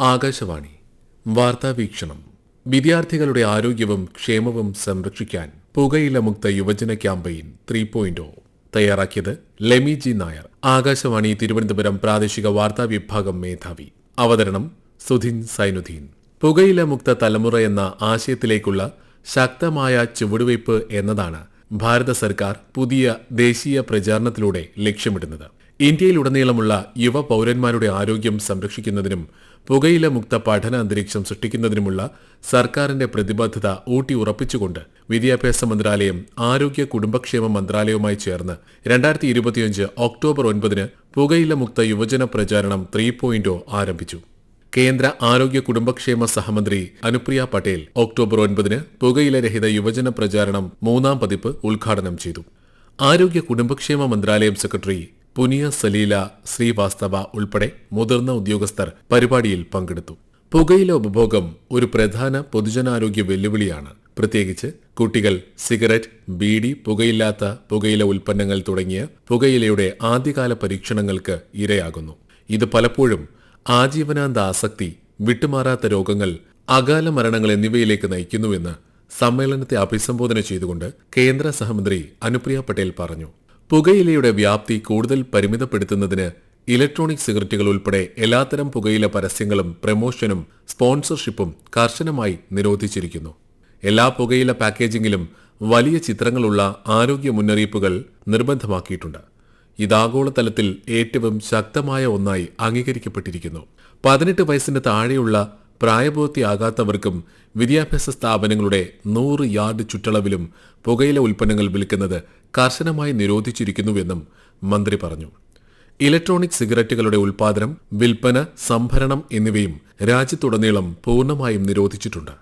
ആകാശവാണി. വാർത്താ വീക്ഷണം. വിദ്യാർത്ഥികളുടെ ആരോഗ്യവും ക്ഷേമവും സംരക്ഷിക്കാൻ പുകയില മുക്ത യുവജന ക്യാമ്പയിൻ ത്രീ പോയിന്റ് തയ്യാറാക്കിയത് ലെമി ജി നായർ. ആകാശവാണി തിരുവനന്തപുരം പ്രാദേശിക വാർത്താ വിഭാഗം മേധാവി. അവതരണം സുധിൻ സൈനുദ്ദീൻ. പുകയില മുക്ത തലമുറ എന്ന ആശയത്തിലേക്കുള്ള ശക്തമായ ചുവടുവയ്പ് എന്നതാണ് ഭാരത സർക്കാർ പുതിയ ദേശീയ പ്രചാരണത്തിലൂടെ ലക്ഷ്യമിടുന്നത്. ഇന്ത്യയിലുടനീളമുള്ള യുവ പൌരന്മാരുടെ ആരോഗ്യം സംരക്ഷിക്കുന്നതിനും പുകയില മുക്ത പഠന അന്തരീക്ഷം സൃഷ്ടിക്കുന്നതിനുമുള്ള സർക്കാരിന്റെ പ്രതിബദ്ധത ഊട്ടി ഉറപ്പിച്ചുകൊണ്ട് വിദ്യാഭ്യാസ മന്ത്രാലയം ആരോഗ്യ കുടുംബക്ഷേമ മന്ത്രാലയവുമായി ചേർന്ന് രണ്ടായിരത്തി ഇരുപത്തിയഞ്ച് ഒക്ടോബർ ഒൻപതിന് പുകയില മുക്ത യുവജന പ്രചാരണം ത്രീ പോയിന്റ് ആരംഭിച്ചു. കേന്ദ്ര ആരോഗ്യ കുടുംബക്ഷേമ സഹമന്ത്രി അനുപ്രിയ പട്ടേൽ ഒക്ടോബർ ഒൻപതിന് പുകയില രഹിത യുവജന പ്രചാരണം മൂന്നാം പതിപ്പ് ഉദ്ഘാടനം ചെയ്തു. ആരോഗ്യ കുടുംബക്ഷേമ മന്ത്രാലയം സെക്രട്ടറി പുനിയ സലീല ശ്രീവാസ്തവ ഉൾപ്പെടെ മുതിർന്ന ഉദ്യോഗസ്ഥർ പരിപാടിയിൽ പങ്കെടുത്തു. പുകയില ഉപഭോഗം ഒരു പ്രധാന പൊതുജനാരോഗ്യ വെല്ലുവിളിയാണ്. പ്രത്യേകിച്ച് കുട്ടികൾ സിഗരറ്റ് ബീഡി പുകയില്ലാത്ത പുകയില ഉൽപ്പന്നങ്ങൾ തുടങ്ങിയ പുകയിലയുടെ ആദ്യകാല പരീക്ഷണങ്ങൾക്ക് ഇരയാകുന്നു. ഇത് പലപ്പോഴും ആജീവനാന്ത ആസക്തി വിട്ടുമാറാത്ത രോഗങ്ങൾ അകാല മരണങ്ങൾ എന്നിവയിലേക്ക് നയിക്കുന്നുവെന്ന് സമ്മേളനത്തെ അഭിസംബോധന ചെയ്തുകൊണ്ട് കേന്ദ്ര സഹമന്ത്രി അനുപ്രിയ പട്ടേൽ പറഞ്ഞു. പുകയിലയുടെ വ്യാപ്തി കൂടുതൽ പരിമിതപ്പെടുത്തുന്നതിന് ഇലക്ട്രോണിക് സിഗരറ്റുകൾ ഉൾപ്പെടെ എല്ലാത്തരം പുകയില പരസ്യങ്ങളും പ്രമോഷനും സ്പോൺസർഷിപ്പും കർശനമായി നിരോധിച്ചിരിക്കുന്നു. എല്ലാ പുകയില പാക്കേജിംഗിലും വലിയ ചിത്രങ്ങളുള്ള ആരോഗ്യ മുന്നറിയിപ്പുകൾ നിർബന്ധമാക്കിയിട്ടുണ്ട്. ഇതാഗോളതലത്തിൽ ഏറ്റവും ശക്തമായ ഒന്നായി അംഗീകരിക്കപ്പെട്ടിരിക്കുന്നു. പതിനെട്ട് വയസ്സിന് താഴെയുള്ള പ്രായപൂർത്തിയാകാത്തവർക്കും വിദ്യാഭ്യാസ സ്ഥാപനങ്ങളുടെ നൂറ് യാർഡ് ചുറ്റളവിലും പുകയില ഉൽപ്പന്നങ്ങൾ വിൽക്കുന്നത് കർശനമായി നിരോധിച്ചിരിക്കുന്നുവെന്നും മന്ത്രി പറഞ്ഞു. ഇലക്ട്രോണിക് സിഗരറ്റുകളുടെ ഉൽപാദനം വിൽപ്പന സംഭരണം എന്നിവയും രാജ്യത്തുടനീളം പൂർണമായും നിരോധിച്ചിട്ടുണ്ട്.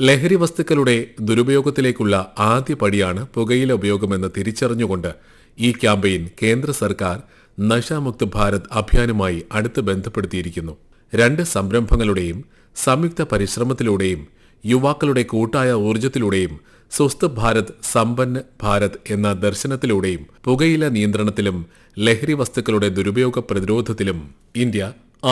ലഹരി വസ്തുക്കളുടെ ദുരുപയോഗത്തിലേക്കുള്ള ആദ്യ പടിയാണ് പുകയില ഉപയോഗമെന്ന് തിരിച്ചറിഞ്ഞുകൊണ്ട് ഈ ക്യാമ്പയിൻ കേന്ദ്ര സർക്കാർ നശാമുക്ത് ഭാരത് അഭിയാനുമായി അടുത്ത് ബന്ധപ്പെടുത്തിയിരിക്കുന്നു. രണ്ട് സംരംഭങ്ങളുടെയും സംയുക്ത പരിശ്രമത്തിലൂടെയും യുവാക്കളുടെ കൂട്ടായ ഊർജത്തിലൂടെയും സ്വസ്ഥ ഭാരത് സമ്പന്ന ഭാരത് എന്ന ദർശനത്തിലൂടെയും പുകയില നിയന്ത്രണത്തിലും ലഹരി വസ്തുക്കളുടെ ദുരുപയോഗ പ്രതിരോധത്തിലും ഇന്ത്യ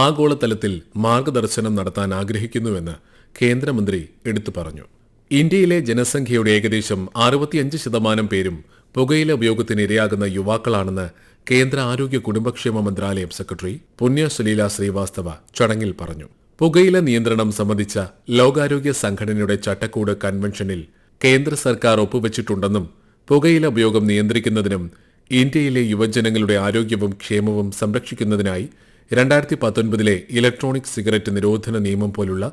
ആഗോളതലത്തിൽ മാർഗദർശനം നടത്താൻ ആഗ്രഹിക്കുന്നുവെന്ന് കേന്ദ്രമന്ത്രി എടുത്തു പറഞ്ഞു. ഇന്ത്യയിലെ ജനസംഖ്യയുടെ ഏകദേശം അറുപത്തിയഞ്ച് ശതമാനം പേരും പുകയില ഉപയോഗത്തിന് ഇരയാകുന്ന യുവാക്കളാണെന്ന് കേന്ദ്ര ആരോഗ്യ കുടുംബക്ഷേമ മന്ത്രാലയം സെക്രട്ടറി പുണ്യ സുലീല ശ്രീവാസ്തവ ചടങ്ങിൽ പറഞ്ഞു. പുകയില നിയന്ത്രണം സംബന്ധിച്ച ലോകാരോഗ്യ സംഘടനയുടെ ചട്ടക്കൂട് കൺവെൻഷനിൽ കേന്ദ്ര സർക്കാർ ഒപ്പുവെച്ചിട്ടുണ്ടെന്നും പുകയില ഉപയോഗം നിയന്ത്രിക്കുന്നതിനും ഇന്ത്യയിലെ യുവജനങ്ങളുടെ ആരോഗ്യവും ക്ഷേമവും സംരക്ഷിക്കുന്നതിനായി രണ്ടായിരത്തി പത്തൊൻപതിലെ ഇലക്ട്രോണിക് സിഗരറ്റ് നിരോധന നിയമം പോലുള്ള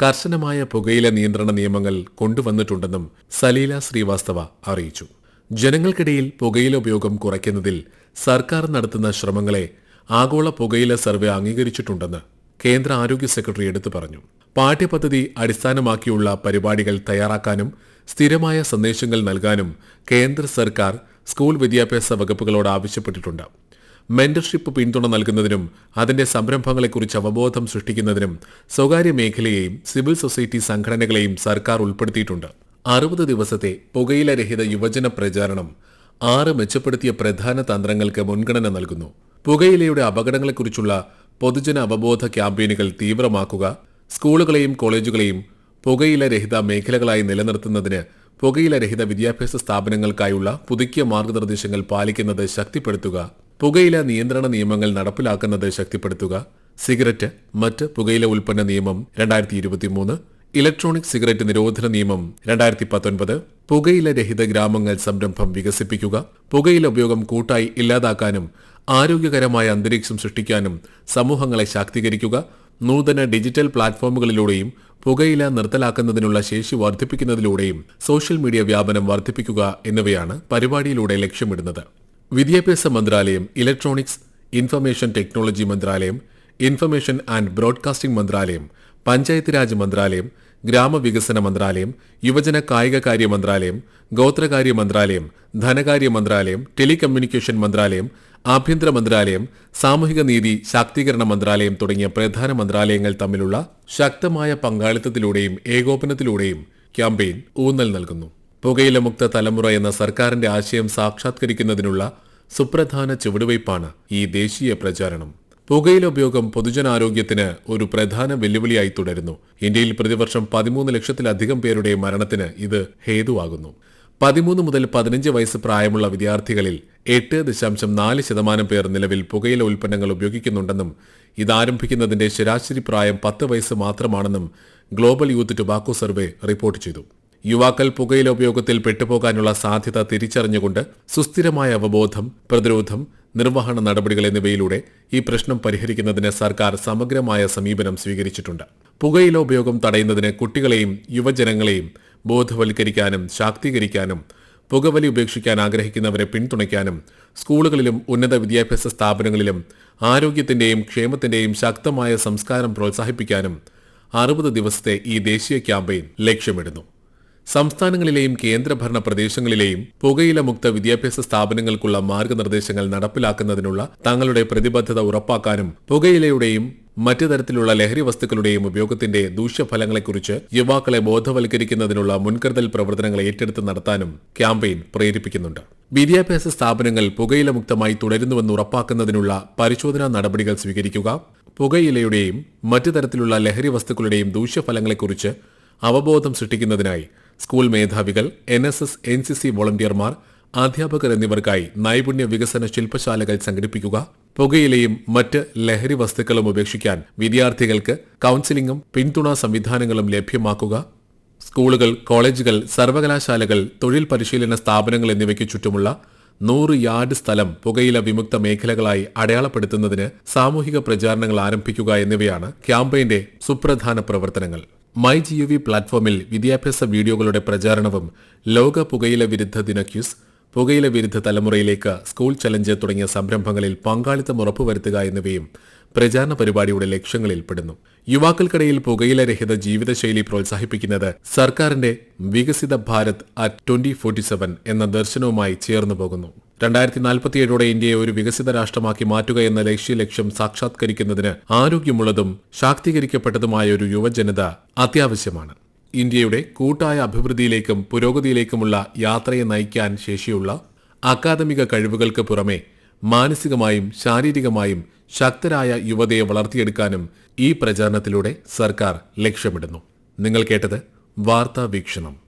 കർശനമായ പുകയില നിയന്ത്രണ നിയമങ്ങൾ കൊണ്ടുവന്നിട്ടുണ്ടെന്നും സലീല ശ്രീവാസ്തവ അറിയിച്ചു. ജനങ്ങൾക്കിടയിൽ പുകയില ഉപയോഗം കുറയ്ക്കുന്നതിൽ സർക്കാർ നടത്തുന്ന ശ്രമങ്ങളെ ആഗോള പുകയില സർവേ അംഗീകരിച്ചിട്ടുണ്ടെന്ന് കേന്ദ്ര ആരോഗ്യ സെക്രട്ടറി എടുത്തു പറഞ്ഞു. പാഠ്യപദ്ധതി അടിസ്ഥാനമാക്കിയുള്ള പരിപാടികൾ തയ്യാറാക്കാനും സ്ഥിരമായ സന്ദേശങ്ങൾ നൽകാനും കേന്ദ്ര സർക്കാർ സ്കൂൾ വിദ്യാഭ്യാസ വകുപ്പുകളോട് ആവശ്യപ്പെട്ടിട്ടുണ്ട്. മെന്റർഷിപ്പ് പിന്തുണ നൽകുന്നതിനും അതിന്റെ സംരംഭങ്ങളെക്കുറിച്ച് അവബോധം സൃഷ്ടിക്കുന്നതിനും സ്വകാര്യ മേഖലയെയും സിവിൽ സൊസൈറ്റി സംഘടനകളെയും സർക്കാർ ഉൾപ്പെടുത്തിയിട്ടുണ്ട്. അറുപത് ദിവസത്തെ പുകയില രഹിത യുവജന പ്രചാരണം ആറ് മെച്ചപ്പെടുത്തിയ പ്രധാന തന്ത്രങ്ങൾക്ക് മുൻഗണന നൽകുന്നു. പുകയിലയുടെ അപകടങ്ങളെക്കുറിച്ചുള്ള പൊതുജന അവബോധ ക്യാമ്പയിനുകൾ തീവ്രമാക്കുക സ്കൂളുകളെയും കോളേജുകളെയും പുകയില രഹിത മേഖലകളായി നിലനിർത്തുന്നതിന് പുകയില രഹിത വിദ്യാഭ്യാസ സ്ഥാപനങ്ങൾക്കായുള്ള പുതുക്കിയ മാർഗനിർദ്ദേശങ്ങൾ പാലിക്കുന്നത് ശക്തിപ്പെടുത്തുക. പുകയില നിയന്ത്രണ നിയമങ്ങൾ നടപ്പിലാക്കുന്നത് ശക്തിപ്പെടുത്തുക. സിഗരറ്റ് മറ്റ് പുകയില ഉൽപ്പന്ന നിയമം രണ്ടായിരത്തി ഇരുപത്തിമൂന്ന് ഇലക്ട്രോണിക് സിഗരറ്റ് നിരോധന നിയമം രണ്ടായിരത്തി പത്തൊൻപത് പുകയില രഹിത ഗ്രാമങ്ങൾ സംരംഭം വികസിപ്പിക്കുക. പുകയില ഉപയോഗം കൂട്ടായി ഇല്ലാതാക്കാനും ആരോഗ്യകരമായ അന്തരീക്ഷം സൃഷ്ടിക്കാനും സമൂഹങ്ങളെ ശാക്തീകരിക്കുക. നൂതന ഡിജിറ്റൽ പ്ലാറ്റ്ഫോമുകളിലൂടെയും പുകയില നിർത്തലാക്കുന്നതിനുള്ള ശേഷി വർദ്ധിപ്പിക്കുന്നതിലൂടെയും സോഷ്യൽ മീഡിയ വ്യാപനം വർദ്ധിപ്പിക്കുക എന്നിവയാണ് പരിപാടിയിലൂടെ ലക്ഷ്യമിടുന്നത്. വിദ്യാഭ്യാസ മന്ത്രാലയം ഇലക്ട്രോണിക്സ് ഇൻഫർമേഷൻ ടെക്നോളജി മന്ത്രാലയം ഇൻഫർമേഷൻ ആൻഡ് ബ്രോഡ്കാസ്റ്റിംഗ് മന്ത്രാലയം പഞ്ചായത്ത് രാജ് മന്ത്രാലയം ഗ്രാമവികസന മന്ത്രാലയം യുവജന കായികകാര്യ മന്ത്രാലയം ഗോത്രകാര്യ മന്ത്രാലയം ധനകാര്യ മന്ത്രാലയം ടെലികമ്മ്യൂണിക്കേഷൻ മന്ത്രാലയം ആഭ്യന്തര മന്ത്രാലയം സാമൂഹിക നീതി ശാക്തീകരണ മന്ത്രാലയം തുടങ്ങിയ പ്രധാന മന്ത്രാലയങ്ങൾ തമ്മിലുള്ള ശക്തമായ പങ്കാളിത്തത്തിലൂടെയും ഏകോപനത്തിലൂടെയും ക്യാമ്പയിൻ ഊന്നൽ നൽകുന്നു. പുകയില മുക്ത തലമുറ എന്ന സർക്കാരിന്റെ ആശയം സാക്ഷാത്കരിക്കുന്നതിനുള്ള സുപ്രധാന ചുവടുവയ്പാണ് ഈ ദേശീയ പ്രചാരണം. പുകയില ഉപയോഗം പൊതുജനാരോഗ്യത്തിന് ഒരു പ്രധാന വെല്ലുവിളിയായി തുടരുന്നു. ഇന്ത്യയിൽ പ്രതിവർഷം പതിമൂന്ന് ലക്ഷത്തിലധികം പേരുടെ മരണത്തിന് ഇത് ഹേതുവാകുന്നു. പതിമൂന്ന് മുതൽ പതിനഞ്ച് വയസ്സ് പ്രായമുള്ള വിദ്യാർത്ഥികളിൽ എട്ട് ദശാംശം നാല് ശതമാനം പേർ നിലവിൽ പുകയില ഉൽപ്പന്നങ്ങൾ ഉപയോഗിക്കുന്നുണ്ടെന്നും ഇതാരംഭിക്കുന്നതിന്റെ ശരാശരി പ്രായം പത്ത് വയസ്സ് മാത്രമാണെന്നും global youth tobacco survey report ചെയ്തു. യുവാക്കൾ പുകയില ഉപയോഗത്തിൽ പെട്ടുപോകാനുള്ള സാധ്യത തിരിച്ചറിഞ്ഞുകൊണ്ട് സുസ്ഥിരമായ അവബോധം പ്രതിരോധം നിർവഹണ നടപടികൾ എന്നിവയിലൂടെ ഈ പ്രശ്നം പരിഹരിക്കുന്നതിന് സർക്കാർ സമഗ്രമായ സമീപനം സ്വീകരിച്ചിട്ടുണ്ട്. പുകയില ഉപയോഗം തടയുന്നതിന് കുട്ടികളെയും യുവജനങ്ങളെയും ബോധവൽക്കരിക്കാനും ശാക്തീകരിക്കാനും പുകവലി ഉപേക്ഷിക്കാൻ ആഗ്രഹിക്കുന്നവരെ പിന്തുണയ്ക്കാനും സ്കൂളുകളിലും ഉന്നത വിദ്യാഭ്യാസ സ്ഥാപനങ്ങളിലും ആരോഗ്യത്തിന്റെയും ക്ഷേമത്തിന്റെയും ശക്തമായ സംസ്കാരം പ്രോത്സാഹിപ്പിക്കാനും അറുപത് ദിവസത്തെ ഈ ദേശീയ ക്യാമ്പയിൻ ലക്ഷ്യമിടുന്നു. സംസ്ഥാനങ്ങളിലെയും കേന്ദ്രഭരണ പ്രദേശങ്ങളിലെയും പുകയില മുക്ത വിദ്യാഭ്യാസ സ്ഥാപനങ്ങൾക്കുള്ള മാർഗനിർദ്ദേശങ്ങൾ നടപ്പിലാക്കുന്നതിനുള്ള തങ്ങളുടെ പ്രതിബദ്ധത ഉറപ്പാക്കാനും പുകയിലയുടെയും മറ്റു തരത്തിലുള്ള ലഹരി വസ്തുക്കളുടെയും ഉപയോഗത്തിന്റെ ദൂഷ്യഫലങ്ങളെക്കുറിച്ച് യുവാക്കളെ ബോധവൽക്കരിക്കുന്നതിനുള്ള മുൻകരുതൽ പ്രവർത്തനങ്ങൾ ഏറ്റെടുത്ത് നടത്താനും ക്യാമ്പയിൻ പ്രേരിപ്പിക്കുന്നുണ്ട്. വിദ്യാഭ്യാസ സ്ഥാപനങ്ങൾ പുകയില മുക്തമായി തുടരുന്നുവെന്ന് ഉറപ്പാക്കുന്നതിനുള്ള പരിശോധനാ നടപടികൾ സ്വീകരിക്കുക പുകയിലയുടെയും മറ്റു തരത്തിലുള്ള ലഹരി വസ്തുക്കളുടെയും ദൂഷ്യഫലങ്ങളെക്കുറിച്ച് അവബോധം സൃഷ്ടിക്കുന്നതിനായി സ്കൂൾ മേധാവികൾ N S S N C C വോളണ്ടിയർമാർ അധ്യാപകർ എന്നിവർക്കായി നൈപുണ്യ വികസന ശില്പശാലകൾ സംഘടിപ്പിക്കുക പുകയിലയും മറ്റ് ലഹരി വസ്തുക്കളും ഉപേക്ഷിക്കാൻ വിദ്യാർത്ഥികൾക്ക് കൌൺസിലിംഗും പിന്തുണാ സംവിധാനങ്ങളും ലഭ്യമാക്കുക. സ്കൂളുകൾ കോളേജുകൾ സർവകലാശാലകൾ തൊഴിൽ പരിശീലന സ്ഥാപനങ്ങൾ എന്നിവയ്ക്ക് ചുറ്റുമുള്ള നൂറ് യാർഡ് സ്ഥലം പുകയില വിമുക്ത മേഖലകളായി അടയാളപ്പെടുത്തുന്നതിന് സാമൂഹിക പ്രചാരണങ്ങൾ ആരംഭിക്കുക എന്നിവയാണ് ക്യാമ്പയിന്റെ സുപ്രധാന പ്രവർത്തനങ്ങൾ. മൈ ജി യു വി പ്ലാറ്റ്ഫോമിൽ വിദ്യാഭ്യാസ വീഡിയോകളുടെ പ്രചാരണവും ലോക പുകയില വിരുദ്ധ ദിന ക്യൂസ് പുകയില വിരുദ്ധ തലമുറയിലേക്ക് സ്കൂൾ ചലഞ്ച് തുടങ്ങിയ സംരംഭങ്ങളിൽ പങ്കാളിത്തം ഉറപ്പുവരുത്തുക എന്നിവയും പ്രചാരണ പരിപാടിയുടെ ലക്ഷ്യങ്ങളിൽ പെടുന്നു യുവാക്കൾക്കിടയിൽ പുകയില രഹിത ജീവിതശൈലി പ്രോത്സാഹിപ്പിക്കുന്നത് സർക്കാരിന്റെ വികസിത Bharat at twenty forty seven എന്ന ദർശനവുമായി ചേർന്നു പോകുന്നു. രണ്ടായിരത്തി നാൽപ്പത്തിയേഴോടെ ഇന്ത്യയെ ഒരു വികസിത രാഷ്ട്രമാക്കി മാറ്റുക എന്ന ലക്ഷ്യ ലക്ഷ്യം സാക്ഷാത്കരിക്കുന്നതിന് ആരോഗ്യമുള്ളതും ശാക്തീകരിക്കപ്പെട്ടതുമായ ഒരു യുവജനത അത്യാവശ്യമാണ്. ഇന്ത്യയുടെ കൂട്ടായ അഭിവൃദ്ധിയിലേക്കും പുരോഗതിയിലേക്കുമുള്ള യാത്രയെ നയിക്കാൻ ശേഷിയുള്ള അക്കാദമിക കഴിവുകൾക്ക് പുറമെ മാനസികമായും ശാരീരികമായും ശക്തരായ യുവതയെ വളർത്തിയെടുക്കാനും ഈ പ്രചാരണത്തിലൂടെ സർക്കാർ ലക്ഷ്യമിടുന്നു. നിങ്ങൾ കേട്ടത് വാർത്താ വീക്ഷണം.